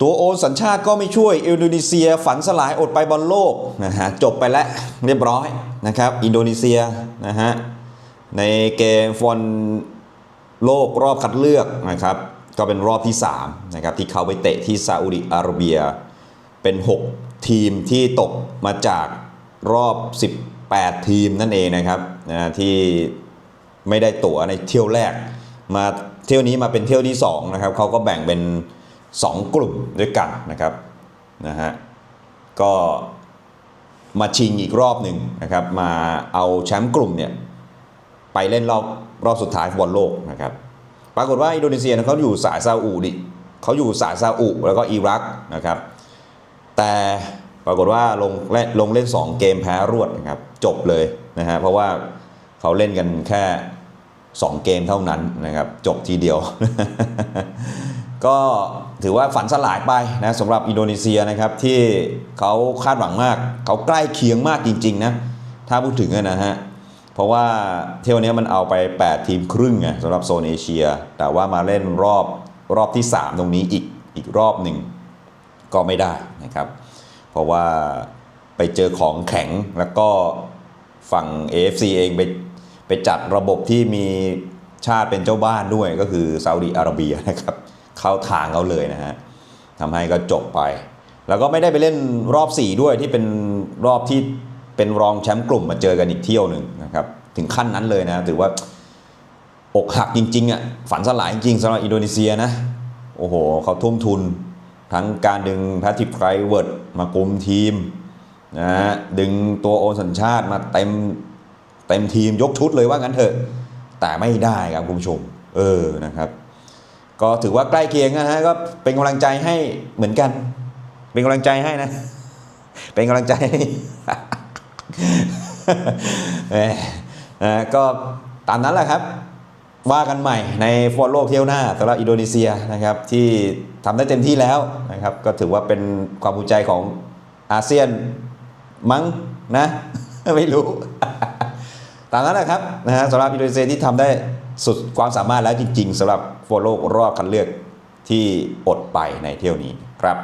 ตัวโอนสัญชาติก็ไม่ช่วยอินโดนีเซียฝันสลายอดไปบอลโลกนะฮะจบไปแล้วเรียบร้อยนะครับอินโดนีเซียนะฮะในเกมฟอนโลกรอบคัดเลือกนะครับก็เป็นรอบที่3นะครับที่เขาไปเตะที่ซาอุดิอาระเบีย เป็น 6 ทีมที่ตกมาจากรอบ 18 ทีมนั่นเองนะครับนะที่ไม่ได้ตั๋วในเที่ยวแรก มาเที่ยวนี้มาเป็นเที่ยวที่2นะครับเขาก็แบ่งเป็น 2 กลุ่มด้วยกันนะครับนะฮะก็มาชิงอีกรอบหนึ่งนะครับ มาเอาแชมป์กลุ่มเนี่ยไปเล่นรอบรอบสุดท้ายฟุตบอลโลกนะครับปรากฏว่าอินโดนีเซียเนี่ยเขาอยู่สายซาอุดิเขาอยู่สายซาอุแล้วก็อิรักนะครับ แต่ปรากฏว่าลงเล่นลงเล่น 2 เกมแพ้รวดนะครับจบเลยนะฮะเพราะว่าเขาเล่นกันแค่ 2 เกมเท่านั้นนะครับ จบทีเดียว ก็ถือว่าฝันสลายไปนะสำหรับอินโดนีเซียนะครับที่เขาคาดหวังมาก เขาใกล้เคียงมากจริงๆนะถ้าพูดถึงนะฮะเพราะว่าเที่ยวนี้มันเอาไป 8 ทีมครึ่งไงสำหรับโซนเอเชีย แต่ว่ามาเล่นรอบรอบที่ 3 ตรงนี้อีกอีกรอบหนึ่งก็ไม่ได้นะครับ เพราะว่าไปเจอของแข็งแล้วก็ฝั่ง AFC เองไป ไปจัดระบบที่มีชาติเป็นเจ้าบ้านด้วยก็คือซาอุดิอาระเบียนะครับเข้าทางเขาเลยนะฮะทำให้ก็จบไป แล้วก็ไม่ได้ไปเล่นรอบ 4 ด้วยที่เป็นรอบที่เป็นรองแชมป์กลุ่มมาเจอกันอีกเที่ยวหนึ่งนะครับถึงขั้นนั้นเลยนะถือว่าอกหักจริงๆอะฝันสลายจริงๆสำหรับอินโดนีเซียนะโอ้โหเขาทุ่มทุน ทั้งการดึงแพทริกไครเวิร์ดมากุมทีมนะฮะดึงตัวโอนสัญชาติมาเต็ม เต็มทีมยกชุดเลยว่างั้นเถอะ แต่ไม่ได้ครับคุณผู้ชม เออนะครับ ก็ถือว่าใกล้เคียงนะฮะก็เป็นกำลังใจให้เหมือนกัน เป็นกำลังใจให้นะ เป็นกำลังใจแหมนะก็ตามนั้นแหละครับว่ากันใหม่ในฟุตบอลโลกเที่ยวหน้าสำหรับอินโดนีเซียนะครับ ที่ทำได้เต็มที่แล้วนะครับ ก็ถือว่าเป็นความภูมิใจของอาเซียนมั้งนะ ไม่รู้ ตามนั้นแหละครับนะฮะสำหรับอินโดนีเซียที่ทำได้สุดความสามารถแล้วจริง ๆสำหรับฟุตบอลโลกรอบคัดเลือกที่อดไปในเที่ยวนี้ครับ